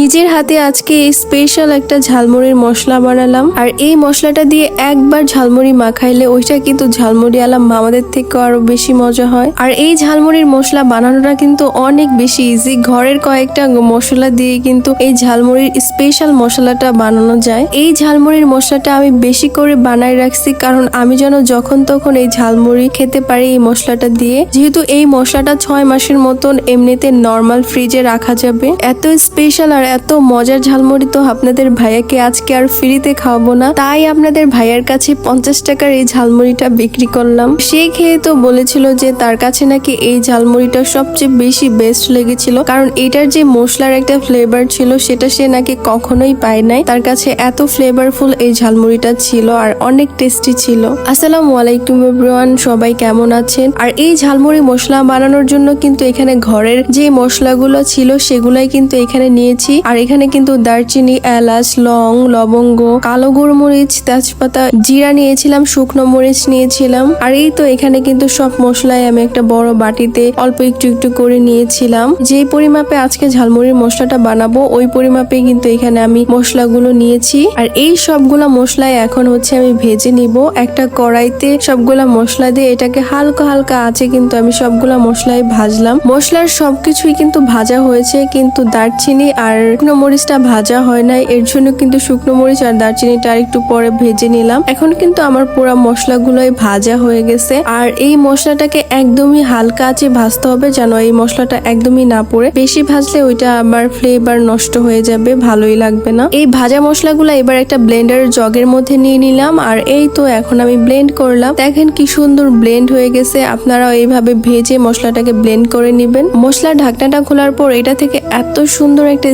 নিজের হাতে আজকে এই স্পেশাল একটা ঝালমুড়ির মশলা বানালাম। আর এই মশলাটা দিয়ে একবার ঝালমুড়ি মাখাইলে ওইটা কিন্তু ঝালমুড়ি আলাম মামাদের থেকে আরও বেশি মজা হয়। আর এই ঝালমুড়ির মশলা বানানোটা কিন্তু অনেক বেশি ইজি ঘরের কয়েকটা মশলা দিয়ে কিন্তু এই ঝালমুড়ির স্পেশাল মশলাটা বানানো যায়। এই ঝালমুড়ির মশলাটা আমি বেশি করে বানাই রাখছি, কারণ আমি যেন যখন তখন এই ঝালমুড়ি খেতে পারি এই মশলাটা দিয়ে। যেহেতু এই মশলাটা ছয় মাসের মতন এমনিতে নর্মাল ফ্রিজে রাখা যাবে। এত স্পেশাল আর এত মজার ঝালমুড়ি তো আপনাদের ভাইয়াকে আজকে আর ফ্রিতে খাওয়াবো না। তাই আপনাদের ভাইয়ার কাছে পঞ্চাশ টাকার এই ঝালমুড়িটা বিক্রি করলাম। সে খেয়ে তো বলেছিল যে তার কাছে নাকি এই ঝালমুড়িটা সবচেয়ে বেশি বেস্ট লেগেছিল। কারণ এটার যে মশলার একটা ফ্লেভার ছিল, সেটা সে নাকি কখনোই পায় নাই। তার কাছে এত ফ্লেভারফুল এই ঝালমুড়িটা ছিল আর অনেক টেস্টি ছিল। আসসালামু আলাইকুম এভরিওয়ান সবাই কেমন আছেন? আর এই ঝালমুড়ি মশলা বানানোর জন্য কিন্তু এখানে ঘরের যে মশলাগুলো ছিল, সেগুলাই কিন্তু এখানে নিয়েছি। আর এখানে কিন্তু দারচিনি, এলাচ, লং, লবঙ্গ, কালো গোলমরিচ, তেজপাতা, জিরা নিয়েছিলাম, শুকনো মরিচ নিয়েছিলাম। আর এই তো এখানে কিন্তু সব মশলাই আমি একটা বড় বাটিতে অল্প একটু একটু করে নিয়েছিলাম। যে পরিমাপে আজকে ঝালমুড়ির মশলাটা বানাবো, ওই পরিমাপে কিন্তু এখানে আমি মশলাগুলো নিয়েছি। আর এই সবগুলা মশলাই এখন হচ্ছে আমি ভেজে নিব। একটা কড়াইতে সবগুলা মশলা দিয়ে এটাকে হালকা হালকা আছে কিন্তু আমি সবগুলা মশলাই ভাজলাম। মশলার সবকিছুই কিন্তু ভাজা হয়েছে, কিন্তু দারচিনি আর শুকনো মরিচটা ভাজা হয় নাই, এর জন্য কিন্তু শুকনো মরিচ আর দারচিনিটা আর একটু পরে ভেজে নিলাম। এখন কিন্তু আমার পুরো মশলাগুলোই ভাজা হয়ে গেছে। আর এই মশলাটাকে একদমই হালকা আছে ভাজতে হবে যেন এই মশলাটা একদমই না পড়ে। বেশি ভাজলে ওইটা আবার ফ্লেভার নষ্ট হয়ে যাবে, ভালোই লাগবে না। এই ভাজা মশলাগুলো এবার একটা ব্লেন্ডার জগের মধ্যে নিয়ে নিলাম। আর এই তো এখন আমি ব্লেন্ড করলাম। দেখেন কি সুন্দর ব্লেন্ড হয়ে গেছে। আপনারা এইভাবে ভেজে মশলাটাকে ব্লেন্ড করে নেবেন। মশলা ঢাকনাটা খোলার পর এটা থেকে এত সুন্দর একটা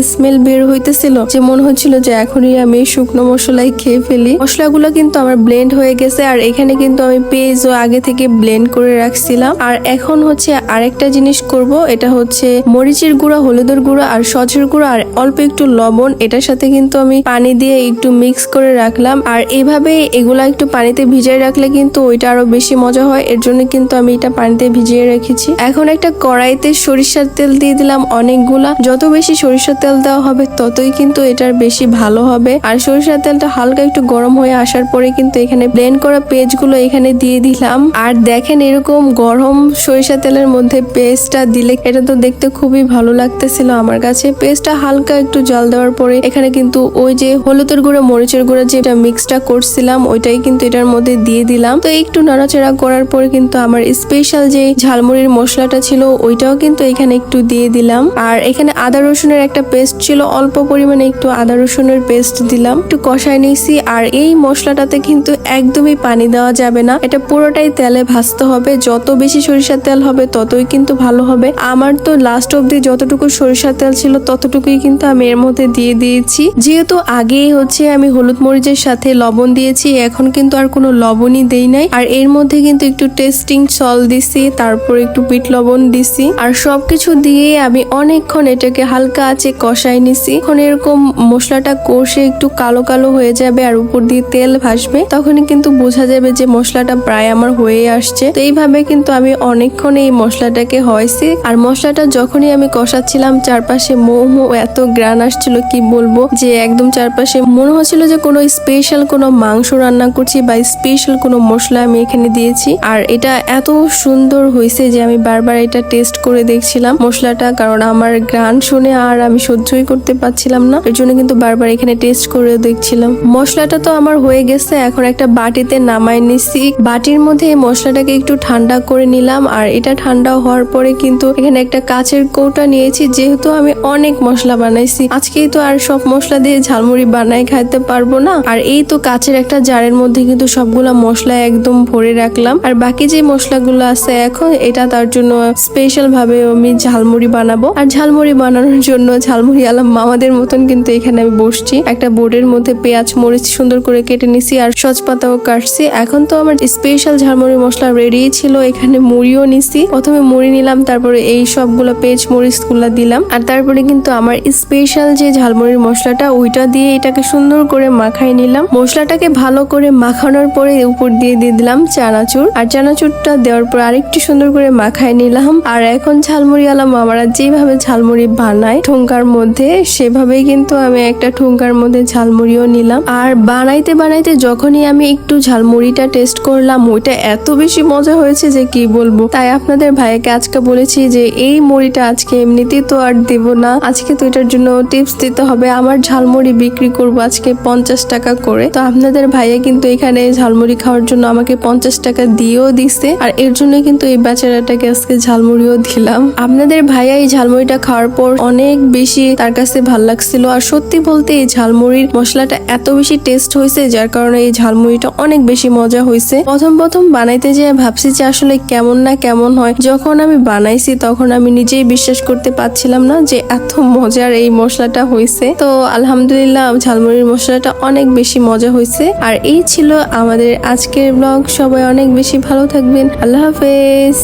বের হইতেছিল, যে মনে হচ্ছিল যে এখনই আমি শুকনো মশলাই খেয়ে ফেলি। মশলাগুলো কিন্তু আমার ব্লেন্ড হয়ে গেছে, আর এখানে কিন্তু আমি পেঁয়াজও আগে থেকে ব্লেন্ড করে রাখছিলাম। আর এখন হচ্ছে আরেকটা জিনিস করব, এটা হচ্ছে মরিচের গুঁড়া, হলুদের গুঁড়া আর সচের গুঁড়া, আর অল্প একটু লবণ। এটার সাথে কিন্তু আমি পানি দিয়ে একটু মিক্স করে রাখলাম। আর এভাবে এগুলা একটু পানিতে ভিজিয়ে রাখলে কিন্তু ওইটা আরও বেশি মজা হয়, এর জন্য কিন্তু আমি এটা পানিতে ভিজিয়ে রেখেছি। এখন একটা কড়াইতে সরিষার তেল দিয়ে দিলাম অনেকগুলা। যত বেশি সরিষার তেল দেওয়া হবে ততই কিন্তু এটার বেশি ভালো হবে। আর সরিষার তেলটা হালকা একটু গরম হয়ে আসার পরে কিন্তু এখানে ব্লেন্ড করা পেস্টগুলো এখানে দিয়ে দিলাম। আর দেখেন এরকম গরম সরিষা তেলের মধ্যে পেস্টটা দিলে এটা তো দেখতে খুবই ভালো লাগতেছিল আমার কাছে। পেস্টটা হালকা একটু জল দেওয়ার পরে এখানে কিন্তু ওই যে হলুদের গুঁড়ো, মরিচের গুঁড়ো যেটা মিক্সটা করছিলাম, ওইটাই কিন্তু এটার মধ্যে দিয়ে দিলাম। তো একটু নাড়াচাড়া করার পরে কিন্তু আমার স্পেশাল যে ঝালমুড়ির মশলাটা ছিল, ওইটাও কিন্তু এখানে একটু দিয়ে দিলাম। আর এখানে আদা রসুনের একটা পেস্ট ছিল, অল্প পরিমাণে একটু আদা রসুনের পেস্ট দিলাম। একটু কষায় নিয়েছি, আর এই মশলাটাতে কিন্তু একদমই পানি দেওয়া যাবে না। এটা পুরোটাই তেলে ভাজতে হবে। যত বেশি সরিষার তেল হবে, ততই কিন্তু ভালো হবে। আমার তো লাস্ট অব্দি যতটুকু সরিষার তেল ছিল, ততটুকুই কিন্তু আমি এর মধ্যে দিয়ে দিয়েছি। যেহেতু আগেই হচ্ছে আমি হলুদ মরিচের সাথে লবণ দিয়েছি, এখন কিন্তু আর কোনো লবণই দেই নাই। আর এর মধ্যে কিন্তু একটু টেস্টিং সল দিছি, তারপর একটু বিট লবণ দিছি। আর সবকিছু দিয়ে আমি অনেকক্ষণ এটাকে হালকা আছে কষাই নিছি। এখন এরকম মশলাটা কষে একটু কালো কালো হয়ে যাবে আর উপর দিয়ে তেল ভাসবে, তখনই কিন্তু বোঝা যাবে যে মশলাটা প্রায় আমার হয়ে আসছে। তো এইভাবে কিন্তু আমি অনেকক্ষণ এই মশলাটাকে হয়েছি। আর মশলাটা যখনই আমি কষাচ্ছিলাম, চারপাশে মোমো এত গ্রান আসছিল, কি বলব? যে একদম চারপাশে মনে হচ্ছিল যে কোনো স্পেশাল কোনো মাংস রান্না করছি বা স্পেশাল কোনো মশলা আমি এখানে দিয়েছি। আর এটা এত সুন্দর হয়েছে যে আমি বারবার এটা টেস্ট করে দেখছিলাম মশলাটা, কারণ আমার গ্রান শুনে আর আমি সহ্যই করতে পারছিলাম না। এর জন্য কিন্তু বারবার এখানে টেস্ট করে দেখছিলাম। মশলাটা তো আমার হয়ে গেছে, এখন একটা বাটিতে নামাই নিছি বাটির মধ্যে এই মশলাটাকে একটু ঠান্ডা করে নিলাম, আর এটা ঠান্ডা হওয়ার পরে কিন্তু এখানে একটা কাচের কৌটা নিয়েছি, যেহেতু আমি অনেক মশলা বানাইছি। আজকেই তো আর সব মশলা দিয়ে ঝালমুড়ি বানাই খাইতে পারব না। আর এই তো কাচের একটা জারের মধ্যে কিন্তু সবগুলা মশলা একদম ভরে রাখলাম। আর বাকি যে মশলাগুলো আছে, এখন এটা তার জন্য স্পেশাল ভাবে আমি ঝালমুড়ি বানাবো। আর ঝালমুড়ি বানানোর জন্য ঝালমুড়ি আলাম মামাদের মতন কিন্তু এখানে আমি বসছি। একটা বোর্ডের মধ্যে পেঁয়াজ, মরিচ সুন্দর করে কেটে নিছি আর সজ পাতাও কাটছি। এখন তো আমার স্পেশাল ঝালমুড়ি মশলা রেডি ছিল, এখানে মুড়িও নিছি। প্রথমে মুড়ি নিলাম, তারপরে এই সবগুলো পেঁয়াজ মরিচগুলা দিলাম। আর তারপরে কিন্তু আমার স্পেশাল যে ঝালমুড়ির মশলাটা, ওইটা দিয়ে এটাকে সুন্দর করে মাখাই নিলাম। মশলাটাকে ভালো করে মাখানোর পরে উপর দিয়ে দিয়ে দিলাম চানাচুর। আর চানাচুরটা দেওয়ার পর আরেকটু সুন্দর করে মাখাই নিলাম। আর এখন ঝালমুড়ি আলাম, আমরা যেভাবে ঝালমুড়ি বানায় ঠোঙ্কার মধ্যে মধ্যে, সেভাবেই কিন্তু আমি একটা ঠুঙ্কার মধ্যে ঝালমুড়িও নিলাম। আর বানাইতে বানাইতে যখনই আমি একটু ঝালমুড়িটা টেস্ট করলাম, ওইটা এত বেশি মজা হয়েছে যে কি বলব। তাই আপনাদের ভাইকে আজকে বলেছি যে, এই মুড়িটা আজকে এমনিতেই তো আর দেব না। আজকে তো এটার জন্য টিপস দিতে হবে। আমার ঝালমুড়ি বিক্রি করব আজকে পঞ্চাশ টাকা করে। তো আপনাদের ভাইয়া কিন্তু এখানে ঝালমুড়ি খাওয়ার জন্য আমাকে পঞ্চাশ টাকা দিয়েও দিছে। আর এর জন্য কিন্তু এই বেচারাটাকে আজকে ঝালমুড়িও দিলাম। আপনাদের ভাইয়া এই ঝালমুড়িটা খাওয়ার পর অনেক বেশি তার কাছে ভালো লাগছিল। আর সত্যি বলতে এই ঝালমুড়ির মশলাটা এত বেশি টেস্ট হয়েছে, যার কারণে এই ঝালমুড়িটা অনেক বেশি মজা হয়েছে। প্রথম প্রথম বানাইতে যেয়ে ভাবছি যে আসলে কেমন না কেমন হয়। যখন আমি বানাইছি তখন আমি নিজেই বিশ্বাস করতে পারছিলাম না যে এত মজার এই মশলাটা হয়েছে। তো আলহামদুলিল্লাহ ঝালমুড়ির মশলাটা অনেক বেশি মজা হয়েছে। আর এই ছিল আমাদের আজকের ব্লগ সবাই অনেক বেশি ভালো থাকবেন। আল্লাহ হাফেজ।